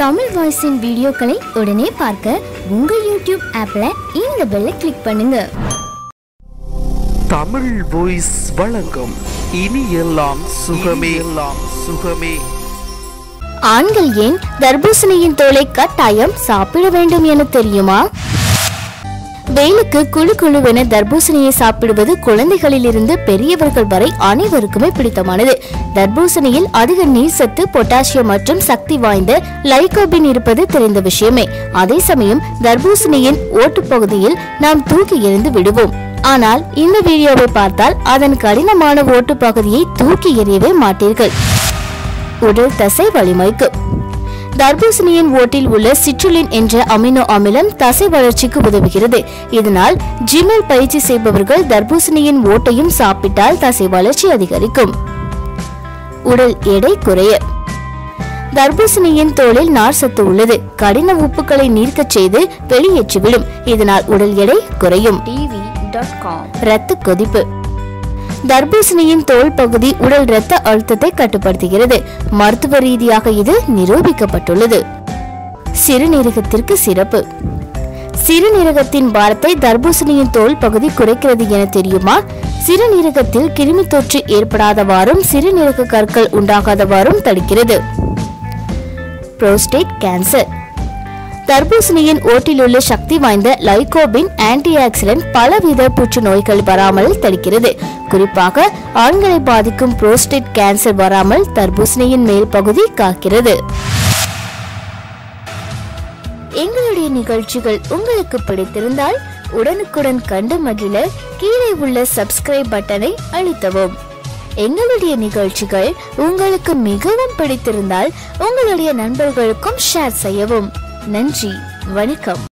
தமிழ் வாய்ஸின் வீடியோக்களை உடனே பார்க்க உங்க யூடியூப் ஆப்ல இந்த பெல்லை கிளிக் பண்ணுங்க. தமிழ் வாய்ஸ் வழங்கும். இனி எல்லாம் சுகமே. எல்லாம் சுகமே. ஆண்கள் ஏன் தர்பூசணியின் தோலை கட்டாயம் சாப்பிட வேண்டும் என தெரியுமா? வெயிலுக்கு குழு குழுவென தர்பூசணியை சாப்பிடுவது குழந்தைகளிலிருந்து பெரியவர்கள் வரை அனைவருக்குமே பிடித்தமானது. தர்பூசணியில் அதிக நீர் சத்து பொட்டாசியம் மற்றும் சக்தி வாய்ந்த லைகோபின் இருப்பது தெரிந்த விஷயமே. அதே சமயம் தர்பூசணியின் ஓட்டுப்பகுதியில் நாம் தூக்கி எறிந்து விடுவோம். ஆனால் இந்த வீடியோவை பார்த்தால் அதன் கடினமான ஓட்டுப் பகுதியை தூக்கி எறியவே மாட்டீர்கள். உடல் தசை வலிமைக்கு தர்பூசணியின் ஓட்டில் உள்ள சிட்ருலின் என்ற அமினோ அமிலம் தசை வளர்ச்சிக்கு உதவுகிறது. இதனால் ஜிம்மில் பயிற்சி செய்பவர்கள் தர்பூசணியின் ஓட்டையும் சாப்பிட்டால் தசை வளர்ச்சி அதிகரிக்கும். உடல் எடை குறைய. தர்பூசணியின் தோலில் நார் சத்து உள்ளது. கடின உப்புக்களை நீர்க்கச் செய்து வெளியேற்றிவிடும். இதனால் உடல் எடை குறையும். இரத்த கொதிப்பு. தர்பூசணியின் தோல் பகுதி உடல் இரத்த அழுத்தத்தை கட்டுப்படுத்துகிறது. மருத்துவ ரீதியாக இது நிரூபிக்கப்பட்டுள்ளது. சிறுநீரகத்திற்கு சிறப்பு. சிறுநீரகத்தின் பாரத்தை தர்பூசணியின் தோல் பகுதி குறைக்கிறது என தெரியுமா? சிறுநீரகத்தில் கிருமி தொற்று ஏற்படாதவாறும் சிறுநீரக கற்கள் உண்டாகாதவாறும் தடுக்கிறது. Prostate cancer. தர்பூசணியின் ஓட்டிலுள்ள சக்தி வாய்ந்த லைகோபின் ஆன்டி ஆக்சிடென்ட் பலவித புற்றுநோய்கள் வராமல் தடுக்கிறது. குறிப்பாக ஆண்களை பாதிக்கும் புரோஸ்டேட் கேன்சர் வராமல் தர்பூசணியின் மேல் பகுதி காக்கிறது எங்களுடைய நிகழ்ச்சிகள் உங்களுக்கு பிடித்திருந்தால் உடனுக்குடன் கண்டு மகிழ கீழே உள்ள சப்ஸ்கிரைப் பட்டனை அழுத்தவும். எங்களுடைய நிகழ்ச்சிகள் உங்களுக்கு மிகவும் பிடித்திருந்தால் உங்களுடைய நண்பர்களுக்கும் ஷேர் செய்யவும். நன்றி வணக்கம்.